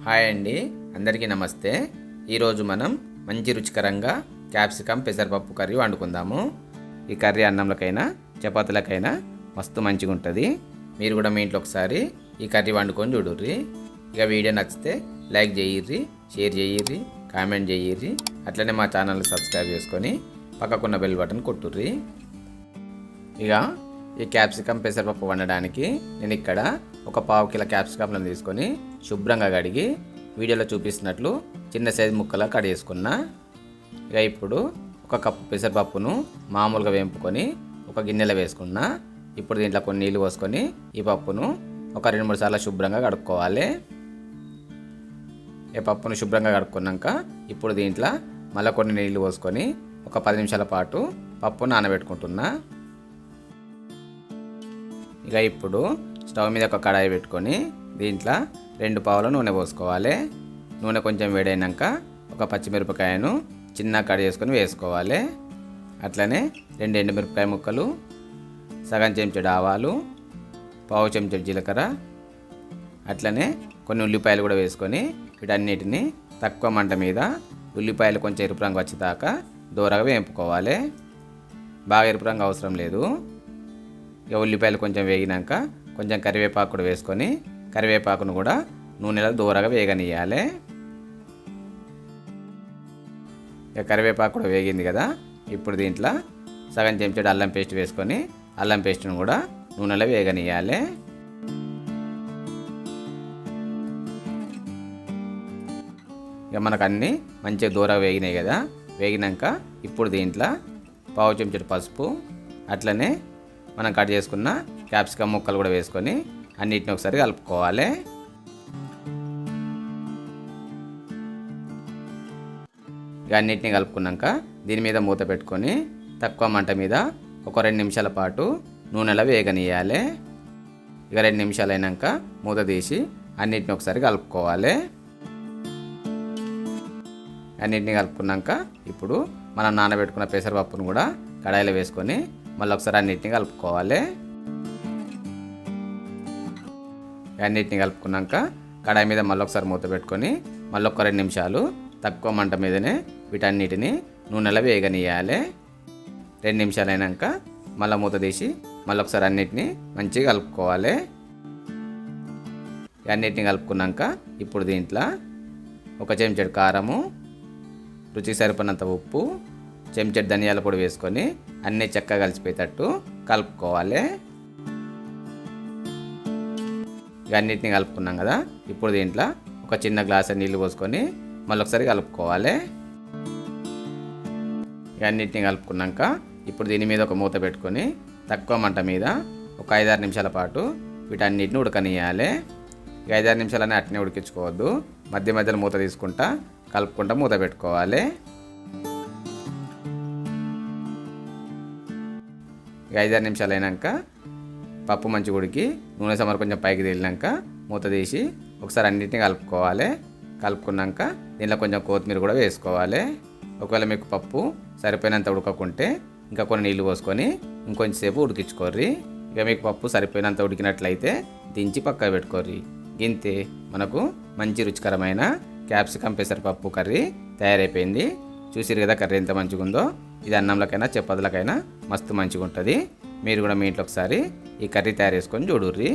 Hi అండి అందరికీ నమస్తే. ఈరోజు మనం మంచి రుచికరంగా క్యాప్సికమ్ పెసరపప్పు కర్రీ వండుకుందాము. ఈ కర్రీ అన్నంలకైనా చపాతీలకైనా మస్తు మంచిగా ఉంటుంది మీరు కూడా మీ ఇంట్లో ఒకసారి ఈ కర్రీ వండుకొని చూడుర్రి. ఇక వీడియో నచ్చితే లైక్ చేయిర్రి షేర్ చేయిర్రి కామెంట్ చేయిర్రి. అట్లనే మా ఛానల్ సబ్స్క్రైబ్ చేసుకొని పక్కకున్న బెల్ బటన్ కొట్టుర్రి. ఇక ఈ క్యాప్సికమ్ పెసరపప్పు వండడానికి నేను ఇక్కడ ఒక పావు కిలో క్యాప్సికమ్లను తీసుకొని శుభ్రంగా కడిగి వీడియోలో చూపిస్తున్నట్లు చిన్న సైజు ముక్కలా కట్ చేసుకున్నా. ఇక ఇప్పుడు ఒక కప్పు పెసరపప్పును మామూలుగా వేంపుకొని ఒక గిన్నెలో వేసుకున్నా. ఇప్పుడు దీంట్లో కొన్ని నీళ్ళు పోసుకొని ఈ పప్పును ఒక రెండు మూడు సార్లు శుభ్రంగా కడుక్కోవాలి. ఈ పప్పును శుభ్రంగా కడుక్కున్నాక ఇప్పుడు దీంట్లో మళ్ళీ కొన్ని నీళ్ళు పోసుకొని ఒక పది నిమిషాల పాటు పప్పు నానబెట్టుకుంటున్నా. ఇక ఇప్పుడు స్టవ్ మీద ఒక కడాయి పెట్టుకొని దీంట్లో రెండు పావుల నూనె పోసుకోవాలి. నూనె కొంచెం వేడైనాక ఒక పచ్చిమిరపకాయను చిన్న కట్ చేసుకొని వేసుకోవాలి. అట్లనే రెండు ఎండుమిరపకాయ ముక్కలు సగం చెంచాడు ఆవాలు పావు చెంచాడు జీలకర్ర అట్లనే కొన్ని ఉల్లిపాయలు కూడా వేసుకొని వీటన్నిటిని తక్కువ మంట మీద ఉల్లిపాయలు కొంచెం ఎరుపు రంగు వచ్చేదాకా దూరగా వేపుకోవాలి. బాగా ఎరుపు రంగు అవసరం లేదు. ఇక ఉల్లిపాయలు కొంచెం వేగినాక కొంచెం కరివేపాకు కూడా వేసుకొని కరివేపాకును కూడా నూనెలో దూరగా వేగనియాలి ఇక కరివేపాకు కూడా వేగింది కదా ఇప్పుడు దీంట్లో సగం చెంచాడు అల్లం పేస్ట్ వేసుకొని అల్లం పేస్ట్ను కూడా నూనెలో వేగనియాలి ఇక మనకు అన్నీ మంచిగా దూరగా వేగినాయి కదా వేగినాక ఇప్పుడు దీంట్లో పావు చెంచాడు పసుపు అట్లనే మనం కట్ చేసుకున్న క్యాప్సికమ్ ముక్కలు కూడా వేసుకొని అన్నిటిని ఒకసారి కలుపుకోవాలి. ఇక అన్నిటిని కలుపుకున్నాక దీని మీద మూత పెట్టుకొని తక్కువ మంట మీద ఒక రెండు నిమిషాల పాటు నూనెలో వేగనీయాలి ఇక రెండు నిమిషాలు అయినాక మూత తీసి అన్నిటిని ఒకసారి కలుపుకోవాలి. అన్నిటిని కలుపుకున్నాక ఇప్పుడు మనం నానబెట్టుకున్న పెసరపప్పును కూడా కడాయిలో వేసుకొని మళ్ళీ ఒకసారి అన్నిటిని కలుపుకోవాలి. అన్నిటిని కలుపుకున్నాక కడాయి మీద మళ్ళీ ఒకసారి మూత పెట్టుకొని మళ్ళీ ఒక రెండు నిమిషాలు తక్కువ మంట మీదనే వీటన్నిటిని నూనెలో వేగనియాలి రెండు నిమిషాలు అయినాక మళ్ళీ మూత తీసి మళ్ళీ ఒకసారి అన్నిటిని మంచిగా కలుపుకోవాలి. అన్నిటిని కలుపుకున్నాక ఇప్పుడు దీంట్లో ఒక చెంచాడు కారము రుచికి సరిపడినంత ఉప్పు చెంచాడు ధనియాల పొడి వేసుకొని అన్నీ చక్కగా కలిసిపోయేటట్టు కలుపుకోవాలి. ఇక అన్నిటిని కలుపుకున్నాం కదా ఇప్పుడు దీంట్లో ఒక చిన్న గ్లాస్ నీళ్ళు పోసుకొని మళ్ళీ ఒకసారి కలుపుకోవాలి. అన్నిటిని కలుపుకున్నాక ఇప్పుడు దీని మీద ఒక మూత పెట్టుకొని తక్కువ మంట మీద ఒక ఐదారు నిమిషాల పాటు వీటన్నిటిని ఉడకనియాలి ఇక ఐదారు నిమిషాలనే అట్నే ఉడికించుకోవద్దు. మధ్య మధ్యలో మూత తీసుకుంటా కలుపుకుంటా మూత పెట్టుకోవాలి. ఐదారు నిమిషాలు అయినాక పప్పు మంచి ఉడికి నూనె సమర్ కొంచెం పైకి తేలినాక మూత తీసి ఒకసారి అన్నిటిని కలుపుకోవాలి. కలుపుకున్నాక దీనిలో కొంచెం కొత్తిమీర కూడా వేసుకోవాలి. ఒకవేళ మీకు పప్పు సరిపోయినంత ఉడకకుంటే ఇంకా కొన్ని నీళ్ళు పోసుకొని ఇంకొంచెంసేపు ఉడికించుకోర్రి. ఇక మీకు పప్పు సరిపోయినంత ఉడికినట్లయితే దించి పక్క పెట్టుకోర్రి. గింతే మనకు మంచి రుచికరమైన క్యాప్సికం పెసరపప్పు కర్రీ తయారైపోయింది. చూసారు కదా కర్రీ ఎంత మంచిగా ఉందో ఇది అన్నంలకైనా చపాతీలకైనా మస్తు మంచిగా ఉంటుంది మీరు కూడా మీ ఇంట్లో ఒకసారి ఈ కర్రీ తయారు చేసుకొని చూడుర్రి.